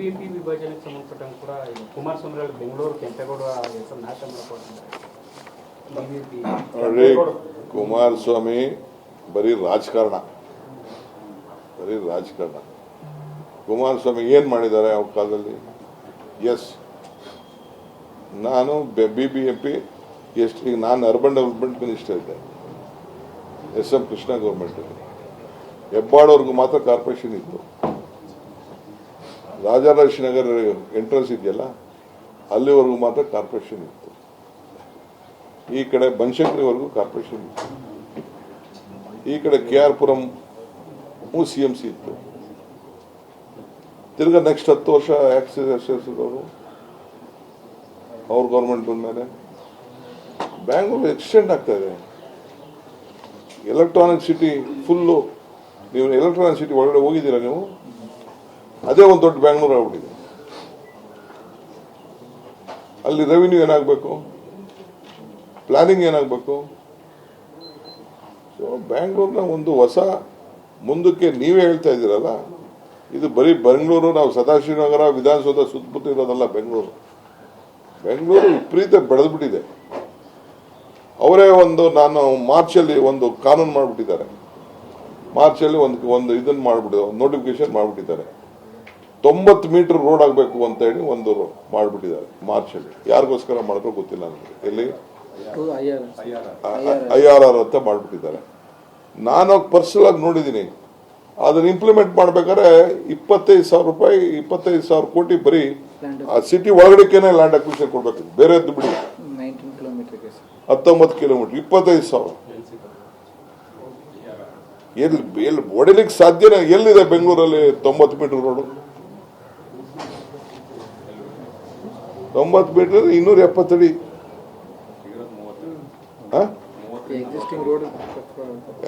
BBMP ವಿಭಜನೆಗೆ ಸಂಬಂಧಪಟ್ಟಂಗೆ ಕೂಡ ಕುಮಾರಸ್ವಾಮಿ ಅವರು ಬೆಂಗಳೂರು ಕೆಂಪೇಗೌಡ ಹೆಸರು ನಾಶ ನೋಡ್ರಿ ಕುಮಾರಸ್ವಾಮಿ ಬರೀ ರಾಜಕಾರಣ. ಬರೀ ರಾಜಕಾರಣ. ಕುಮಾರಸ್ವಾಮಿ ಏನು ಮಾಡಿದ್ದಾರೆ ಅವ್ರ ಕಾಲದಲ್ಲಿ? ಎಸ್. ನಾನು ಬಿ ಬಿ ಎಂ ಪಿ ಎಷ್ಟು ಈಗ ನಾನು ಅರ್ಬನ್ ಡೆವಲಪ್ಮೆಂಟ್ ಮಿನಿಸ್ಟರ್ ಇದ್ದೆ. ಎಸ್ ಎಂ ಕೃಷ್ಣ ಗೌರ್ಮೆಂಟಲ್ಲಿ. ಹೆಬ್ಬಾಳವ್ರಿಗೂ ಮಾತ್ರ ಕಾರ್ಪೊರೇಷನ್ ಇತ್ತು. ರಾಜಾರಾಜನಗರ ಎಂಟ್ರೆನ್ಸ್ ಇದೆಯಲ್ಲ, ಅಲ್ಲಿವರೆಗೂ ಮಾತ್ರ ಕಾರ್ಪೊರೇಷನ್ ಇತ್ತು. ಈ ಕಡೆ ಬನಶಂಕರಿವರೆಗೂ ಕಾರ್ಪೊರೇಷನ್ ಇತ್ತು. ಈ ಕಡೆ K R Puram C M C ಇತ್ತು. ತಿರ್ಗಾ ನೆಕ್ಸ್ಟ್ ಹತ್ತು ವರ್ಷ ಆಕ್ಸಿಸ್ ಅವ್ರ ಗೌರ್ಮೆಂಟ್ ಬಂದ್ಮೇಲೆ ಬ್ಯಾಂಗ್ಳೂರು ಎಕ್ಸ್ಟೆಂಡ್ ಆಗ್ತಾ ಇದೆ. ಎಲೆಕ್ಟ್ರಾನಿಕ್ ಸಿಟಿ ಫುಲ್ಲು ನೀವು ಎಲೆಕ್ಟ್ರಾನಿಕ್ ಸಿಟಿ ಒಳಗಡೆ ಹೋಗಿದ್ದೀರಾ ನೀವು? ಅದೇ ಒಂದು ದೊಡ್ಡ ಬ್ಯಾಂಗ್ಳೂರು ಆಗ್ಬಿಟ್ಟಿದೆ. ಅಲ್ಲಿ ರೆವಿನ್ಯೂ ಏನಾಗಬೇಕು? ಪ್ಲಾನಿಂಗ್ ಏನಾಗಬೇಕು? ಸೊ ಬ್ಯಾಂಗ್ಳೂರ್ನ ಒಂದು ಹೊಸ ಮುಂದಕ್ಕೆ ನೀವೇ ಹೇಳ್ತಾ ಇದ್ದೀರಲ್ಲ, ಇದು ಬರೀ ಬೆಂಗಳೂರು, ನಾವು ಸದಾಶಿವನಗರ ವಿಧಾನಸೌಧ ಸುತ್ತಮುತ್ತ ಇರೋದಲ್ಲ ಬೆಂಗಳೂರು. ಬೆಂಗಳೂರು ವಿಪರೀತ ಬೆಳೆದ್ಬಿಟ್ಟಿದೆ. ಅವರೇ ಒಂದು ನಾನು ಮಾರ್ಚಲ್ಲಿ ಒಂದು ಕಾನೂನು ಮಾಡಿಬಿಟ್ಟಿದ್ದಾರೆ. ಮಾರ್ಚಲ್ಲಿ ಒಂದು ಒಂದು ಇದನ್ನು ಮಾಡಿಬಿಟ್ಟಿದ್ದಾರೆ ನೋಟಿಫಿಕೇಶನ್ ಮಾಡಿಬಿಟ್ಟಿದ್ದಾರೆ. ತೊಂಬತ್ತು ಮೀಟರ್ ರೋಡ್ ಆಗಬೇಕು ಅಂತ ಹೇಳಿ ಒಂದು ಮಾಡಿಬಿಟ್ಟಿದ್ದಾರೆ ಮಾರ್ಚಲ್ಲಿ. ಯಾರಿಗೋಸ್ಕರ ಮಾಡಿದ್ರು ಗೊತ್ತಿಲ್ಲ ನನಗೆ ಎಲ್ಲಿ? I R R. ಅಂತ ಮಾಡಿಬಿಟ್ಟಿದ್ದಾರೆ. ನಾನು ಪರ್ಸನಲ್ ಆಗಿ ನೋಡಿದ್ದೀನಿ. ಅದನ್ನ ಇಂಪ್ಲಿಮೆಂಟ್ ಮಾಡ್ಬೇಕಾದ್ರೆ ಇಪ್ಪತ್ತೈದು ಸಾವಿರ ರೂಪಾಯಿ ಇಪ್ಪತ್ತೈದು ಸಾವಿರ ಕೋಟಿ ಬರೀ ಆ ಸಿಟಿ ಒಳಗಡೆಕೇನೆ ಲ್ಯಾಂಡ್ ಅಕ್ವಿಷನ್ ಕೊಡ್ಬೇಕು. ಬೇರೆದ್ದು ಬಿಡಿ. ಹತ್ತೊಂಬತ್ತು ಕಿಲೋಮೀಟರ್ ಇಪ್ಪತ್ತೈದು ಸಾವಿರ. ಎಲ್ಲಿ ಎಲ್ಲಿ ಹೊಡಿಲಿಕ್ಕೆ ಸಾಧ್ಯನೇ ಎಲ್ಲಿದೆ ಬೆಂಗಳೂರಲ್ಲಿ ತೊಂಬತ್ತು ಮೀಟರ್ ರೋಡು? ತೊಂಬತ್ತು ಮೀಟರ್ ಇನ್ನೂರ ಎಪ್ಪತ್ತಡಿ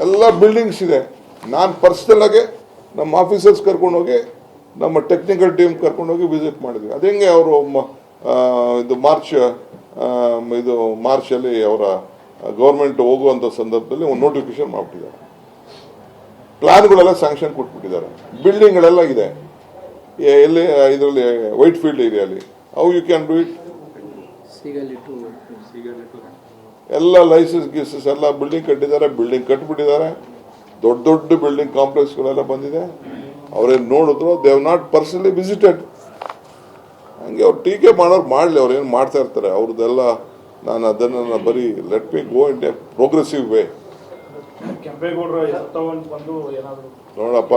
ಎಲ್ಲ ಬಿಲ್ಡಿಂಗ್ಸ್ ಇದೆ. ನಾನು ಪರ್ಸನಲ್ ಆಗಿ ನಮ್ಮ ಆಫೀಸರ್ಸ್ ಕರ್ಕೊಂಡೋಗಿ ನಮ್ಮ ಟೆಕ್ನಿಕಲ್ ಟೀಮ್ ಕರ್ಕೊಂಡೋಗಿ ವಿಸಿಟ್ ಮಾಡಿದ್ವಿ. ಅದು ಹೆಂಗೆ ಅವರು ಇದು ಮಾರ್ಚ್ ಇದು ಮಾರ್ಚಲ್ಲಿ ಅವರ ಗೌರ್ಮೆಂಟ್ ಹೋಗುವಂಥ ಸಂದರ್ಭದಲ್ಲಿ ಒಂದು ನೋಟಿಫಿಕೇಶನ್ ಮಾಡಿಬಿಟ್ಟಿದ್ದಾರೆ. ಪ್ಲಾನ್ಗಳೆಲ್ಲ ಸ್ಯಾಂಕ್ಷನ್ ಕೊಟ್ಬಿಟ್ಟಿದ್ದಾರೆ. ಬಿಲ್ಡಿಂಗ್ಗಳೆಲ್ಲ ಇದೆ. ಎಲ್ಲಿ, ಇದರಲ್ಲಿ white field ಏರಿಯಾಲಿ. How you can do it ಎಲ್ಲ ಲೈಸೆನ್ಸ್ ಗೀಸಸ್ ಎಲ್ಲ ಬಿಲ್ಡಿಂಗ್ ಕಟ್ಟಿದ್ದಾರೆ ಬಿಲ್ಡಿಂಗ್ ಕಟ್ಬಿಟ್ಟಿದ್ದಾರೆ. ದೊಡ್ಡ ದೊಡ್ಡ ಬಿಲ್ಡಿಂಗ್ ಕಾಂಪ್ಲೆಕ್ಸ್ಗಳೆಲ್ಲ ಬಂದಿದೆ. ಅವ್ರೇನು ನೋಡಿದ್ರು ದೇವ್ ನಾಟ್ ಪರ್ಸನಲಿ ವಿಸಿಟೆಡ್ ಹಂಗೆ ಅವ್ರು ಟೀಕೆ ಮಾಡೋರು ಮಾಡಲಿ ಅವ್ರು ಏನು ಮಾಡ್ತಾ ಇರ್ತಾರೆ. ಅವ್ರದ್ದೆಲ್ಲ ನಾನು ಅದನ್ನು ಬರೀ let me go in a progressive way ನೋಡಪ್ಪ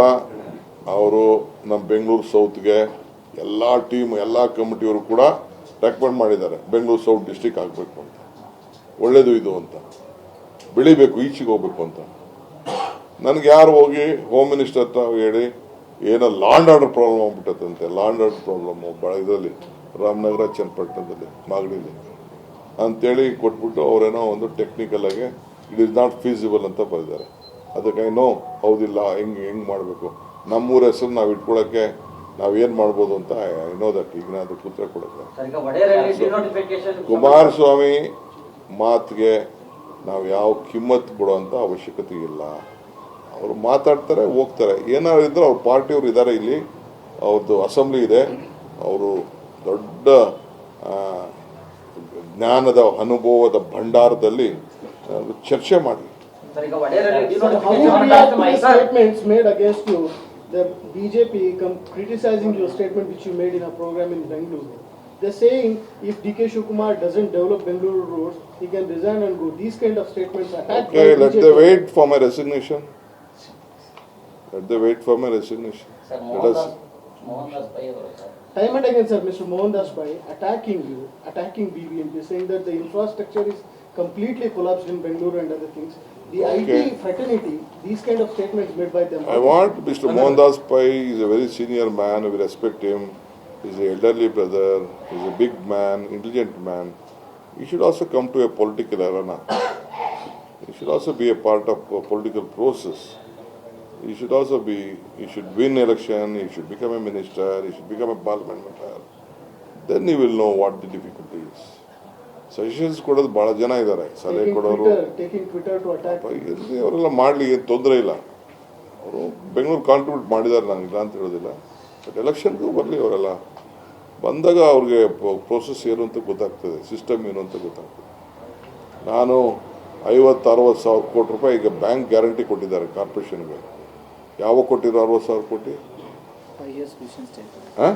ಅವರು ನಮ್ಮ ಬೆಂಗಳೂರು ಸೌತ್ಗೆ ಎಲ್ಲ ಟೀಮ್, ಎಲ್ಲ ಕಮಿಟಿಯವರು ಕೂಡ ರೆಕಮೆಂಡ್ ಮಾಡಿದ್ದಾರೆ. ಬೆಂಗಳೂರು ಸೌತ್ ಡಿಸ್ಟಿಕ್ ಆಗಬೇಕು ಅಂತ. ಒಳ್ಳೇದು ಇದು ಅಂತ. ಬೆಳಿಬೇಕು, ಈಚೆಗೆ ಹೋಗ್ಬೇಕು ಅಂತ. ನನಗೆ ಯಾರು ಹೋಗಿ ಹೋಮ್ ಮಿನಿಸ್ಟರ್ ಹತ್ರ ಹೇಳಿ, ಏನೋ ಲಾಂಡ್ ಆರ್ಡರ್ ಪ್ರಾಬ್ಲಮ್ ಆಗ್ಬಿಟ್ಟದಂತೆ ಲಾಂಡ್ ಆರ್ಡರ್ ಪ್ರಾಬ್ಲಮ್ಮು ಭಾಳ ಇದರಲ್ಲಿ, ರಾಮನಗರ, ಚನ್ನಪಟ್ಟಣದಲ್ಲಿ, ಮಾಗಡಿಲಿ ಅಂತೇಳಿ ಕೊಟ್ಬಿಟ್ಟು ಅವರೇನೋ ಒಂದು ಟೆಕ್ನಿಕಲ್ ಆಗಿ ಇಟ್ ಇಸ್ ನಾಟ್ ಫೀಸಿಬಲ್ ಅಂತ ಬರೆದಿದ್ದಾರೆ. ಅದಕ್ಕೆ ನೋ ಹೌದಿಲ್ಲ, ಹೆಂಗೆ ಹೆಂಗೆ ಮಾಡಬೇಕು? ನಮ್ಮೂರ ಹೆಸರು ನಾವು ಇಟ್ಕೊಳ್ಳೋಕ್ಕೆ ನಾವೇನು ಮಾಡ್ಬೋದು ಅಂತ ಏನೋ ದಟ್ ಈಗ ನಾನು ಅದಕ್ಕೆ ಉತ್ತರ ಡಿನೋಟಿಫಿಕೇಶನ್ ಕುಮಾರಸ್ವಾಮಿ ಮಾತಿಗೆ ನಾವು ಯಾವ ಕಿಮ್ಮತ್ತು ಕೊಡುವಂಥ ಅವಶ್ಯಕತೆ ಇಲ್ಲ. ಅವರು ಮಾತಾಡ್ತಾರೆ ಹೋಗ್ತಾರೆ. ಏನಾದ್ರು ಇದ್ರೆ ಅವ್ರ ಪಾರ್ಟಿಯವರು ಇದ್ದಾರೆ ಇಲ್ಲಿ. ಅವ್ರದ್ದು ಅಸೆಂಬ್ಲಿ ಇದೆ. ಅವರು ದೊಡ್ಡ ಜ್ಞಾನದ ಅನುಭವದ ಭಂಡಾರದಲ್ಲಿ ಚರ್ಚೆ ಮಾಡಲಿ. the BJP come criticizing your statement which you made in a program in Bengaluru. They're saying if DK Shukumar doesn't develop Bengaluru roads, he can resign and go. These kind of statements are attacked. Okay, let them wait for my resignation. Let them wait for my resignation. Sir. Time and again, sir, Mr. Mohan Das attacking you, attacking BBMP, saying that the infrastructure is completely collapsed in Bengaluru and other things. The Okay. IT fraternity, these kind of statements made by them. I want Mr. Mohandas Pai is a very senior man, we respect him. He's an elderly brother, he's a big man, intelligent man. He should also come to a political arena. He should also be a part of a political process. He should also be, he should win election, he should become a minister, he should become a parliament member. Then he will know what the difficulty is. Suggestions ಕೊಡೋದು ಭಾಳ ಜನ ಇದ್ದಾರೆ. ಸಲಹೆ ಕೊಡೋರು. ಇರಲಿ ಅವರೆಲ್ಲ ಮಾಡಲಿ ಏನು ತೊಂದರೆ ಇಲ್ಲ. ಅವರು ಬೆಂಗಳೂರು ಕಾಂಟ್ರಿಬ್ಯೂಟ್ ಮಾಡಿದ್ದಾರೆ ನಾನು ಇಲ್ಲ ಅಂತ ಹೇಳೋದಿಲ್ಲ. ಬಟ್ ಎಲೆಕ್ಷನ್ಗೂ ಬರಲಿ ಅವರೆಲ್ಲ. ಬಂದಾಗ ಅವ್ರಿಗೆ ಪ್ರೋಸೆಸ್ ಏನು ಅಂತ ಗೊತ್ತಾಗ್ತದೆ ಸಿಸ್ಟಮ್ ಏನು ಅಂತ ಗೊತ್ತಾಗ್ತದೆ. ನಾನು ಐವತ್ತು ಅರವತ್ತು ಸಾವಿರ ಕೋಟಿ ರೂಪಾಯಿ ಈಗ ಬ್ಯಾಂಕ್ ಗ್ಯಾರಂಟಿ ಕೊಟ್ಟಿದ್ದಾರೆ ಕಾರ್ಪೊರೇಷನ್ಗೆ. ಯಾವಾಗ ಕೊಟ್ಟಿರೋ ಅರವತ್ತು ಸಾವಿರ ಕೋಟಿ? ಹಾಂ?